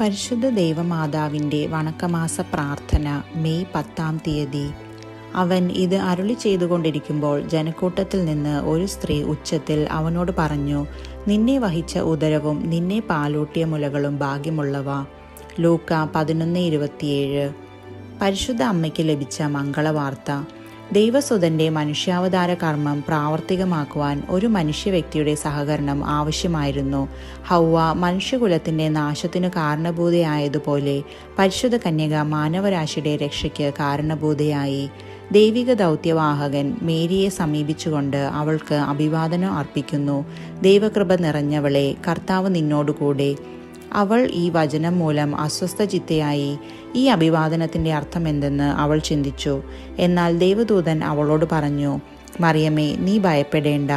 പരിശുദ്ധ ദേവമാതാവിന്റെ വണക്കമാസ പ്രാർത്ഥന മെയ് പത്താം തീയതി. അവൻ ഇത് അരുളി ചെയ്തുകൊണ്ടിരിക്കുമ്പോൾ ജനക്കൂട്ടത്തിൽ നിന്ന് ഒരു സ്ത്രീ ഉച്ചത്തിൽ അവനോട് പറഞ്ഞു നിന്നെ വഹിച്ച ഉദരവും നിന്നെ പാലൂട്ടിയ മുലകളും ഭാഗ്യമുള്ളവ. ലൂക്ക പതിനൊന്ന് ഇരുപത്തിയേഴ്. പരിശുദ്ധ അമ്മയ്ക്ക് ലഭിച്ച മംഗളവാർത്ത. ദൈവസുതന്റെ മനുഷ്യാവതാര കർമ്മം പ്രാവർത്തികമാക്കുവാൻ ഒരു മനുഷ്യ വ്യക്തിയുടെ സഹകരണം ആവശ്യമായിരുന്നു. ഹൗവ മനുഷ്യകുലത്തിന്റെ നാശത്തിനു കാരണഭൂതയായതുപോലെ പരിശുദ്ധ കന്യക മാനവരാശിയുടെ രക്ഷയ്ക്ക് കാരണഭൂതയായി ദൈവിക ദൗത്യവാഹകൻ മേരിയെ സമീപിച്ചുകൊണ്ട് അവൾക്ക് അഭിവാദനം അർപ്പിക്കുന്നു. ദൈവകൃപ നിറഞ്ഞവളെ കർത്താവ് നിന്നോടുകൂടെ അവൾ ഈ വചനം മൂലം അസ്വസ്ഥചിത്തയായി. ഈ അഭിവാദനത്തിന്റെ അർത്ഥം എന്തെന്ന് അവൾ ചിന്തിച്ചു. എന്നാൽ ദൈവദൂതൻ അവളോട് പറഞ്ഞു മറിയമ്മേ നീ ഭയപ്പെടേണ്ട.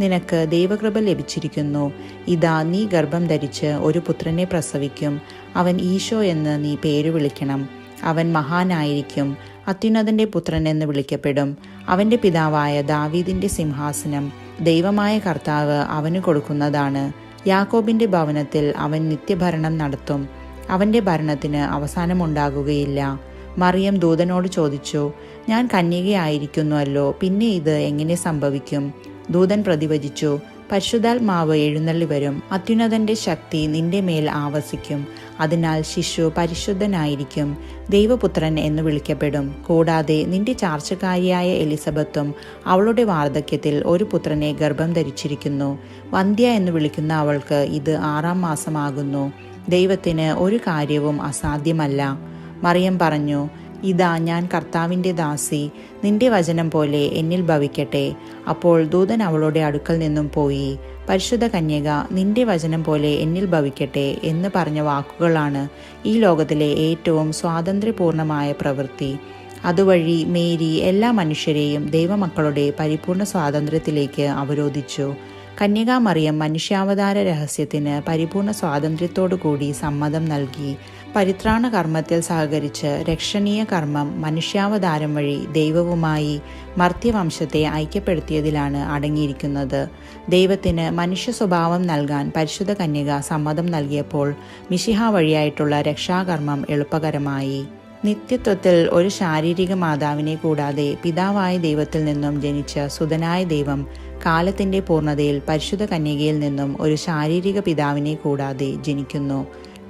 നിനക്ക് ദൈവകൃപ ലഭിച്ചിരിക്കുന്നു. ഇതാ നീ ഗർഭം ധരിച്ച് ഒരു പുത്രനെ പ്രസവിക്കും. അവൻ ഈശോ എന്ന് നീ പേര് വിളിക്കണം. അവൻ മഹാനായിരിക്കും. അത്യുന്നതന്റെ പുത്രൻ എന്ന് വിളിക്കപ്പെടും. അവന്റെ പിതാവായ ദാവീദിന്റെ സിംഹാസനം ദൈവമായ കർത്താവ് അവന് കൊടുക്കുന്നതാണ്. യാക്കോബിന്റെ ഭവനത്തിൽ അവൻ നിത്യഭരണം നടത്തും. അവന്റെ ഭരണത്തിന് അവസാനമുണ്ടാകുകയില്ല. മറിയം ദൂതനോട് ചോദിച്ചു ഞാൻ കന്യകയായിരിക്കുന്നുവല്ലോ പിന്നെ ഇത് എങ്ങനെ സംഭവിക്കും? ദൂതൻ പ്രതിവചിച്ചു പരിശുദ്ധാത്മാവ് എഴുന്നള്ളി വരും. അത്യുന്നതന്റെ ശക്തി നിന്റെ മേൽ ആവസിക്കും. അതിനാൽ ശിശു പരിശുദ്ധനായിരിക്കും. ദൈവപുത്രൻ എന്ന് വിളിക്കപ്പെടും. കൂടാതെ നിന്റെ ചാർച്ചക്കാരിയായ എലിസബത്തും അവളുടെ വാർദ്ധക്യത്തിൽ ഒരു പുത്രനെ ഗർഭം ധരിച്ചിരിക്കുന്നു. വന്ധ്യ എന്ന് വിളിക്കുന്ന അവൾക്ക് ഇത് ആറാം മാസമാകുന്നു. ദൈവത്തിന് ഒരു കാര്യവും അസാധ്യമല്ല. മറിയം പറഞ്ഞു ഇതാ ഞാൻ കർത്താവിന്റെ ദാസി നിന്റെ വചനം പോലെ എന്നിൽ ഭവിക്കട്ടെ. അപ്പോൾ ദൂതൻ അവളുടെ അടുക്കൽ നിന്നും പോയി പരിശുദ്ധ കന്യക നിന്റെ വചനം പോലെ എന്നിൽ ഭവിക്കട്ടെ എന്ന് പറഞ്ഞ വാക്കുകളാണ് ഈ ലോകത്തിലെ ഏറ്റവും സ്വാതന്ത്ര്യപൂർണമായ പ്രവൃത്തി. അതുവഴി മേരി എല്ലാ മനുഷ്യരെയും ദൈവമക്കളുടെ പരിപൂർണ സ്വാതന്ത്ര്യത്തിലേക്ക് അവരോധിച്ചു. കന്യകാമറിയം മനുഷ്യാവതാര രഹസ്യത്തിന് പരിപൂർണ സ്വാതന്ത്ര്യത്തോടു കൂടി സമ്മതം നൽകി. പരിത്രാണ കർമ്മത്തിൽ സഹകരിച്ച് രക്ഷണീയ കർമ്മം മനുഷ്യാവതാരം വഴി ദൈവവുമായി മർത്യവംശത്തെ ഐക്യപ്പെടുത്തിയതിലാണ് അടങ്ങിയിരിക്കുന്നത്. ദൈവത്തിന് മനുഷ്യ സ്വഭാവം നൽകാൻ പരിശുദ്ധ കന്യക സമ്മതം നൽകിയപ്പോൾ മിശിഹ വഴിയായിട്ടുള്ള രക്ഷാകർമ്മം എളുപ്പകരമായി. നിത്യത്വത്തിൽ ഒരു ശാരീരിക മാതാവിനെ കൂടാതെ പിതാവായ ദൈവത്തിൽ നിന്നും ജനിച്ച സുതനായ ദൈവം കാലത്തിന്റെ പൂർണതയിൽ പരിശുദ്ധ കന്യകയിൽ നിന്നും ഒരു ശാരീരിക പിതാവിനെ കൂടാതെ ജനിക്കുന്നു.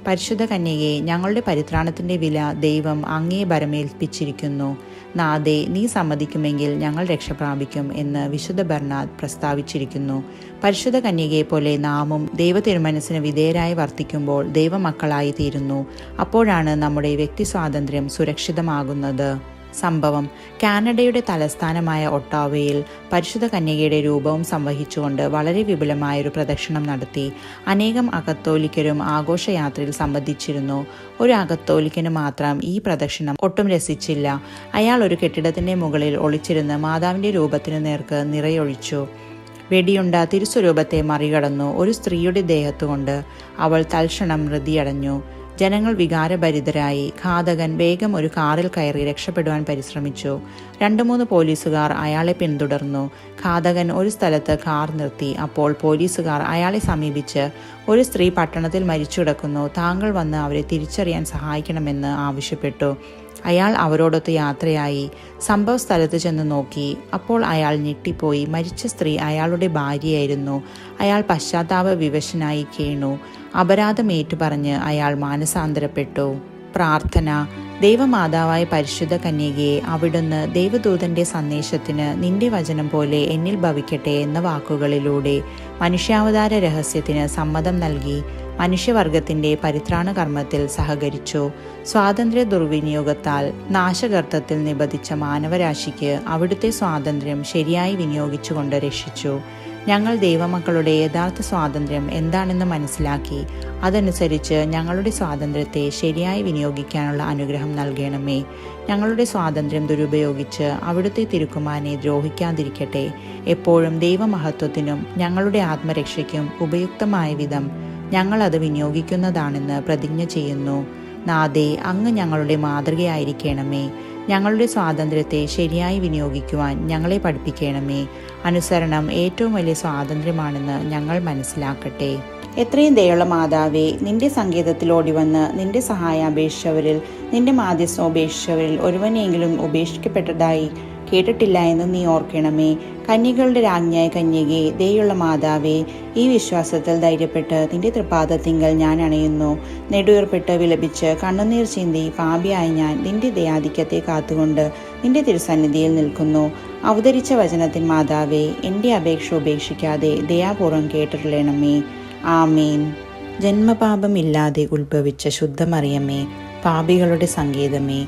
പരിശുദ്ധ കന്യകയെ ഞങ്ങളുടെ പരിത്രാണത്തിന്റെ വില ദൈവം അങ്ങേ ഭരമേൽപ്പിച്ചിരിക്കുന്നു. നാദേ നീ സമ്മതിക്കുമെങ്കിൽ ഞങ്ങൾ രക്ഷപ്രാപിക്കും എന്ന് വിശുദ്ധ ബർണാദ് പ്രസ്താവിച്ചിരിക്കുന്നു. പരിശുദ്ധ കന്യകയെ പോലെ നാമും ദൈവ തിരുമനസ്സിന് വിധേയരായി വർത്തിക്കുമ്പോൾ ദൈവമക്കളായി തീരുന്നു. അപ്പോഴാണ് നമ്മുടെ വ്യക്തി സ്വാതന്ത്ര്യം സുരക്ഷിതമാകുന്നത്. സംഭവം. കാനഡയുടെ തലസ്ഥാനമായ ഒട്ടാവയിൽ പരിശുദ്ധ കന്യകയുടെ രൂപവും സംവഹിച്ചുകൊണ്ട് വളരെ വിപുലമായ ഒരു പ്രദക്ഷിണം നടത്തി. അനേകം അകത്തോലിക്കരും ആഘോഷയാത്രയിൽ സംബന്ധിച്ചിരുന്നു. ഒരു അകത്തോലിക്കന് മാത്രം ഈ പ്രദക്ഷിണം ഒട്ടും രസിച്ചില്ല. അയാൾ ഒരു കെട്ടിടത്തിന്റെ മുകളിൽ ഒളിച്ചിരുന്ന് മാതാവിന്റെ രൂപത്തിനു നേർക്ക് നിറയൊഴിച്ചു. വെടിയുണ്ട തിരുസ്വരൂപത്തെ മറികടന്നു ഒരു സ്ത്രീയുടെ ദേഹത്തുകൊണ്ട് അവൾ തൽക്ഷണം മൃതിയടഞ്ഞു. ജനങ്ങൾ വികാരഭരിതരായി. ഘാതകൻ വേഗം ഒരു കാറിൽ കയറി രക്ഷപ്പെടുവാൻ പരിശ്രമിച്ചു. രണ്ടു മൂന്ന് പോലീസുകാർ അയാളെ പിന്തുടർന്നു. ഘാതകൻ ഒരു സ്ഥലത്ത് കാർ നിർത്തി. അപ്പോൾ പോലീസുകാർ അയാളെ സമീപിച്ച് ഒരു സ്ത്രീ പട്ടണത്തിൽ മരിച്ചു കിടക്കുന്നു താങ്കൾ വന്ന് അവരെ തിരിച്ചറിയാൻ സഹായിക്കണമെന്ന് ആവശ്യപ്പെട്ടു. അയാൾ അവരോടൊത്ത് യാത്രയായി സംഭവ സ്ഥലത്ത് ചെന്ന് നോക്കി. അപ്പോൾ അയാൾ ഞെട്ടിപ്പോയി. മരിച്ച സ്ത്രീ അയാളുടെ ഭാര്യയായിരുന്നു. അയാൾ പശ്ചാത്താപ വിവശനായി കേണു. അപരാധം ഏറ്റുപറഞ്ഞ് അയാൾ മാനസാന്തരപ്പെട്ടു. പ്രാർത്ഥന ദൈവമാതാവായ പരിശുദ്ധ കന്യകയെ അവിടുന്ന് ദൈവദൂതന്റെ സന്ദേശത്തിന് നിന്റെ വചനം പോലെ എന്നിൽ ഭവിക്കട്ടെ എന്ന വാക്കുകളിലൂടെ മനുഷ്യാവതാര രഹസ്യത്തിന് സമ്മതം നൽകി മനുഷ്യവർഗത്തിന്റെ പരിത്രാണ കർമ്മത്തിൽ സഹകരിച്ചു. സ്വാതന്ത്ര്യ ദുർവിനിയോഗത്താൽ നാശകർത്തത്തിൽ നിബന്ധിച്ച മാനവരാശിക്ക് അവിടുത്തെ സ്വാതന്ത്ര്യം ശരിയായി വിനിയോഗിച്ചുകൊണ്ട് രക്ഷിച്ചു. ഞങ്ങൾ ദൈവമക്കളുടെ യഥാർത്ഥ സ്വാതന്ത്ര്യം എന്താണെന്ന് മനസ്സിലാക്കി അതനുസരിച്ച് ഞങ്ങളുടെ സ്വാതന്ത്ര്യത്തെ ശരിയായി വിനിയോഗിക്കാനുള്ള അനുഗ്രഹം നൽകണമേ. ഞങ്ങളുടെ സ്വാതന്ത്ര്യം ദുരുപയോഗിച്ച് അവിടുത്തെ തിരുക്കുമാനെ ദ്രോഹിക്കാതിരിക്കട്ടെ. എപ്പോഴും ദൈവമഹത്വത്തിനും ഞങ്ങളുടെ ആത്മരക്ഷയ്ക്കും ഉപയുക്തമായ വിധം ഞങ്ങൾ അത് വിനിയോഗിക്കുന്നതാണെന്ന് പ്രതിജ്ഞ ചെയ്യുന്നു. നാദേ അങ്ങ് ഞങ്ങളുടെ മാതൃകയായിരിക്കണമേ. ഞങ്ങളുടെ സ്വാതന്ത്ര്യത്തെ ശരിയായി വിനിയോഗിക്കുവാൻ ഞങ്ങളെ പഠിപ്പിക്കണമേ. അനുസരണം ഏറ്റവും വലിയ സ്വാതന്ത്ര്യമാണെന്ന് ഞങ്ങൾ മനസ്സിലാക്കട്ടെ. എത്രയും ദയുള്ള മാതാവേ നിന്റെ സങ്കേതത്തിൽ ഓടിവന്ന് നിന്റെ സഹായം അപേക്ഷിച്ചവരിൽ നിന്റെ മാധ്യസ്ഥം ഉപേക്ഷിച്ചവരിൽ ഒരുവനെങ്കിലും ഉപേക്ഷിക്കപ്പെട്ടതായി കേട്ടിട്ടില്ല എന്ന് നീ ഓർക്കണമേ. കന്യകളുടെ രാജ്ഞിയായ കന്യകെ ദയുള്ള മാതാവേ ഈ വിശ്വാസത്തിൽ ധൈര്യപ്പെട്ട് നിന്റെ തൃപാദത്തിങ്കൽ ഞാൻ അണയുന്നു. നെടുവേർപ്പെട്ട് വിലപിച്ച് കണ്ണുനീർ ചിന്തി പാപിയായ ഞാൻ നിന്റെ ദയാധിക്യത്തെ കാത്തുകൊണ്ട് നിന്റെ തിരുസന്നിധിയിൽ നിൽക്കുന്നു. അവതരിച്ച വചനത്തിൻ മാതാവേ എന്റെ അപേക്ഷ ഉപേക്ഷിക്കാതെ ദയാപൂർവം കേട്ടിട്ടുള്ളണമേ. ആമേൻ. ജന്മപാപമില്ലാതെ ഉത്ഭവിച്ച ശുദ്ധമറിയമേ പാപികളുടെ സങ്കേതമേ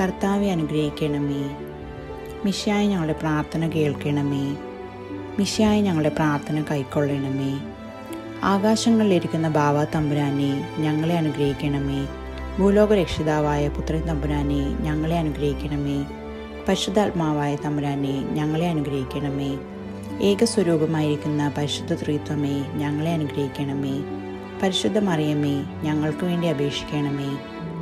കർത്താവെ അനുഗ്രഹിക്കണമേ. മിഷായി ഞങ്ങളുടെ പ്രാർത്ഥന കേൾക്കണമേ. മിഷായി ഞങ്ങളുടെ പ്രാർത്ഥന കൈക്കൊള്ളണമേ. ആകാശങ്ങളിലിരിക്കുന്ന ബാവ തമ്പുരാനെ ഞങ്ങളെ അനുഗ്രഹിക്കണമേ. ഭൂലോക രക്ഷിതാവായ പുത്രൻ തമ്പുരാനെ ഞങ്ങളെ അനുഗ്രഹിക്കണമേ. പരിശുദ്ധാത്മാവായ തമ്പുരാനെ ഞങ്ങളെ അനുഗ്രഹിക്കണമേ. ഏകസ്വരൂപമായിരിക്കുന്ന പരിശുദ്ധ ത്രിത്വമേ ഞങ്ങളെ അനുഗ്രഹിക്കണമേ. പരിശുദ്ധമറിയമേ ഞങ്ങൾക്ക് വേണ്ടി അപേക്ഷിക്കണമേ.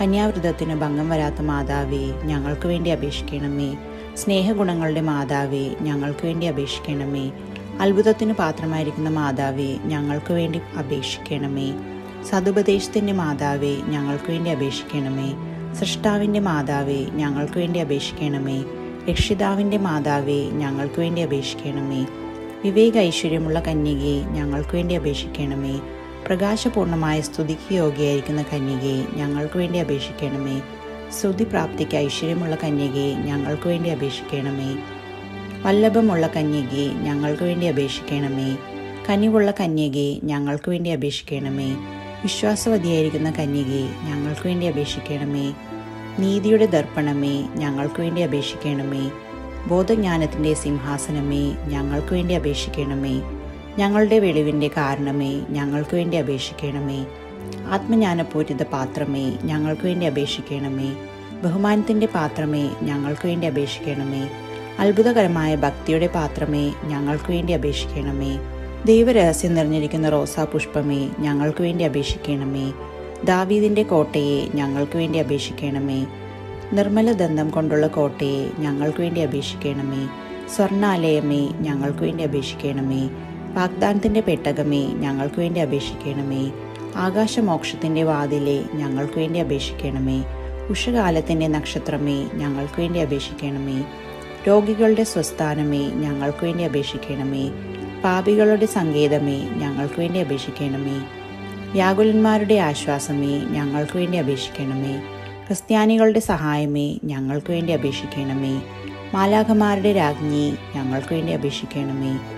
കന്യാവ്രതത്തിന് ഭംഗം വരാത്ത മാതാവേ ഞങ്ങൾക്ക് വേണ്ടി അപേക്ഷിക്കണമേ. സ്നേഹഗുണങ്ങളുടെ മാതാവേ ഞങ്ങൾക്ക് വേണ്ടി അപേക്ഷിക്കണമേ. അത്ഭുതത്തിന് പാത്രമായിരിക്കുന്ന മാതാവേ ഞങ്ങൾക്ക് വേണ്ടി അപേക്ഷിക്കണമേ. സതുപദേശത്തിന്റെ മാതാവേ ഞങ്ങൾക്ക് വേണ്ടി അപേക്ഷിക്കണമേ. സൃഷ്ടാവിന്റെ മാതാവേ ഞങ്ങൾക്ക് വേണ്ടി അപേക്ഷിക്കണമേ. രക്ഷിതാവിന്റെ മാതാവേ ഞങ്ങൾക്ക് വേണ്ടി അപേക്ഷിക്കണമേ. വിവേക ഐശ്വര്യമുള്ള കന്യകയെ ഞങ്ങൾക്ക് വേണ്ടി അപേക്ഷിക്കണമേ. പ്രകാശപൂർണമായ സ്തുതിക്ക് യോഗ്യയായിരിക്കുന്ന കന്യകയെ ഞങ്ങൾക്ക് വേണ്ടി അപേക്ഷിക്കണമേ. സ്തുതി പ്രാപ്തിക്ക് ഐശ്വര്യമുള്ള കന്യകയെ ഞങ്ങൾക്ക് വേണ്ടി അപേക്ഷിക്കണമേ. വല്ലഭമുള്ള കന്യകയെ ഞങ്ങൾക്ക് വേണ്ടി അപേക്ഷിക്കണമേ. കനിവുള്ള കന്യകയെ ഞങ്ങൾക്ക് വേണ്ടി അപേക്ഷിക്കണമേ. വിശ്വാസവതിയായിരിക്കുന്ന കന്യകയെ ഞങ്ങൾക്ക് വേണ്ടി അപേക്ഷിക്കണമേ. നീതിയുടെ ദർപ്പണമേ ഞങ്ങൾക്ക് വേണ്ടി അപേക്ഷിക്കണമേ. ബോധജ്ഞാനത്തിന്റെ സിംഹാസനമേ ഞങ്ങൾക്ക് വേണ്ടി അപേക്ഷിക്കണമേ. ഞങ്ങളുടെ വെളിവിന്റെ കാരണമേ ഞങ്ങൾക്ക് വേണ്ടി അപേക്ഷിക്കണമേ. ആത്മജ്ഞാനപൂരിത പാത്രമേ ഞങ്ങൾക്ക് വേണ്ടി അപേക്ഷിക്കണമേ. ബഹുമാനത്തിന്റെ പാത്രമേ ഞങ്ങൾക്ക് വേണ്ടി അപേക്ഷിക്കണമേ. അത്ഭുതകരമായ ഭക്തിയുടെ പാത്രമേ ഞങ്ങൾക്ക് വേണ്ടി അപേക്ഷിക്കണമേ. ദൈവരഹസ്യം നിറഞ്ഞിരിക്കുന്ന റോസാ പുഷ്പമേ ഞങ്ങൾക്ക് വേണ്ടി അപേക്ഷിക്കണമേ. ദാവീദിന്റെ കോട്ടയെ ഞങ്ങൾക്ക് വേണ്ടി അപേക്ഷിക്കണമേ. നിർമ്മല ദന്തം കൊണ്ടുള്ള കോട്ടയെ ഞങ്ങൾക്ക് വേണ്ടി അപേക്ഷിക്കണമേ. സ്വർണാലയമേ ഞങ്ങൾക്ക് വേണ്ടി അപേക്ഷിക്കണമേ. വാഗ്ദാനത്തിന്റെ പെട്ടകമേ ഞങ്ങൾക്ക് വേണ്ടി അപേക്ഷിക്കണമേ. ആകാശമോക്ഷത്തിന്റെ വാതിലെ ഞങ്ങൾക്ക് വേണ്ടി അപേക്ഷിക്കണമേ. ഉഷകാലത്തിന്റെ നക്ഷത്രമേ ഞങ്ങൾക്ക് വേണ്ടി അപേക്ഷിക്കണമേ. രോഗികളുടെ സ്വസ്ഥാനമേ ഞങ്ങൾക്ക് വേണ്ടി അപേക്ഷിക്കണമേ. പാപികളുടെ സങ്കേതമേ ഞങ്ങൾക്ക് വേണ്ടി അപേക്ഷിക്കണമേ. വ്യാകുലന്മാരുടെ ആശ്വാസമേ ഞങ്ങൾക്ക് വേണ്ടി അപേക്ഷിക്കണമേ. ക്രിസ്ത്യാനികളുടെ സഹായമേ ഞങ്ങൾക്ക് വേണ്ടി അപേക്ഷിക്കണമേ. മാലാഖമാരുടെ രാജ്ഞി ഞങ്ങൾക്ക് വേണ്ടി അപേക്ഷിക്കണമേ.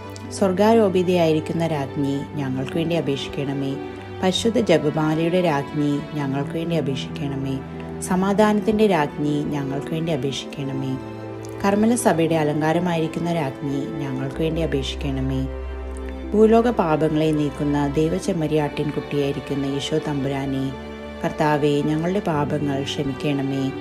സ്വർഗാരോപിതയായിരിക്കുന്ന രാജ്ഞി ഞങ്ങൾക്ക് വേണ്ടി അപേക്ഷിക്കണമേ. പരിശുദ്ധ ജപമാലയുടെ രാജ്ഞി ഞങ്ങൾക്ക് വേണ്ടി അപേക്ഷിക്കണമേ. സമാധാനത്തിന്റെ രാജ്ഞി ഞങ്ങൾക്ക് വേണ്ടി അപേക്ഷിക്കണമേ. കർമ്മല സഭയുടെ അലങ്കാരമായിരിക്കുന്ന രാജ്ഞി ഞങ്ങൾക്ക് വേണ്ടി അപേക്ഷിക്കണമേ. ഭൂലോക പാപങ്ങളെ നീക്കുന്ന ദൈവചെമ്മരിയാട്ടിൻ കുട്ടിയായിരിക്കുന്ന ഈശോ തമ്പുരാനെ കർത്താവെ ഞങ്ങളുടെ പാപങ്ങൾ ക്ഷമിക്കണമേ.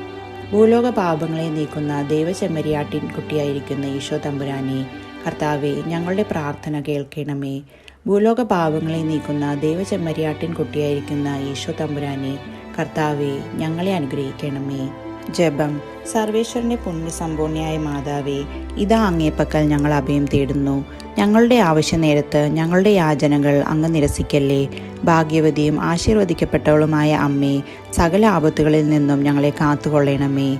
ഭൂലോക പാപങ്ങളെ നീക്കുന്ന ദൈവചെമ്മരിയാട്ടിൻ കുട്ടിയായിരിക്കുന്ന ഈശോ തമ്പുരാനെ കർത്താവെ ഞങ്ങളുടെ പ്രാർത്ഥന കേൾക്കണമേ. ഭൂലോക പാവങ്ങളെ നീക്കുന്ന ദൈവചെമ്മരിയാട്ടിൻ കുട്ടിയായിരിക്കുന്ന ഈശോ തമ്പുരാനെ കർത്താവെ ഞങ്ങളെ അനുഗ്രഹിക്കണമേ. ജപം. സർവേശ്വരന്റെ പുണ്യസമ്പൂർണയായ മാതാവേ ഇതാ അങ്ങേപ്പക്കൽ ഞങ്ങൾ അഭയം തേടുന്നു. ഞങ്ങളുടെ ആവശ്യ നേരത്ത് ഞങ്ങളുടെ യാചനകൾ അങ്ങ് നിരസിക്കല്ലേ. ഭാഗ്യവതിയും ആശീർവദിക്കപ്പെട്ടവളുമായ അമ്മേ സകല ആപത്തുകളിൽ നിന്നും ഞങ്ങളെ കാത്തുകൊള്ളണമേ.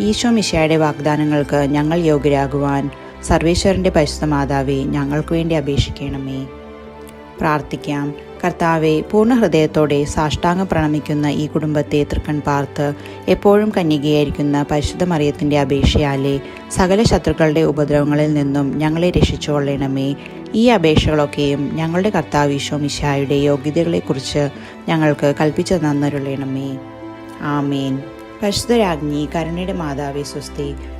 ഈശോ മിശയുടെ വാഗ്ദാനങ്ങൾക്ക് ഞങ്ങൾ യോഗ്യരാകുവാൻ സർവേശ്വരന്റെ പരിശുദ്ധ മാതാവേ ഞങ്ങൾക്ക് വേണ്ടി അപേക്ഷിക്കണമേ. പ്രാർത്ഥിക്കാം. കർത്താവെ പൂർണ ഹൃദയത്തോടെ സാഷ്ടാംഗം പ്രണമിക്കുന്ന ഈ കുടുംബത്തെ തൃക്കൺ പാർത്ത് എപ്പോഴും കന്യകയായിരിക്കുന്ന പരിശുദ്ധ മറിയത്തിന്റെ അപേക്ഷയാലെ സകല ശത്രുക്കളുടെ ഉപദ്രവങ്ങളിൽ നിന്നും ഞങ്ങളെ രക്ഷിച്ചുകൊള്ളണമേ. ഈ അപേക്ഷകളൊക്കെയും ഞങ്ങളുടെ കർത്താവിശോ മിശായുടെ യോഗ്യതകളെക്കുറിച്ച് ഞങ്ങൾക്ക് കൽപ്പിച്ചു തന്നരുളണമേ. ആമേൻ. പരിശുദ്ധ രാജ്ഞി കരുണയുടെ മാതാവേ സ്വസ്തി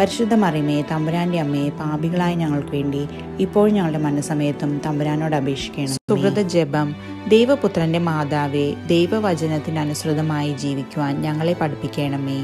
പരിശുദ്ധ മറിയമേ തമ്പുരാന്റെ അമ്മയെ പാപികളായ ഞങ്ങൾക്ക് വേണ്ടി ഇപ്പോൾ ഞങ്ങളുടെ മനസ്സമയത്തും തമ്പുരാനോട് അപേക്ഷിക്കണം. സുഹൃത ജപം ദൈവപുത്രന്റെ മാതാവേ ദൈവവചനത്തിന് അനുസൃതമായി ജീവിക്കുവാൻ ഞങ്ങളെ പഠിപ്പിക്കണമേ.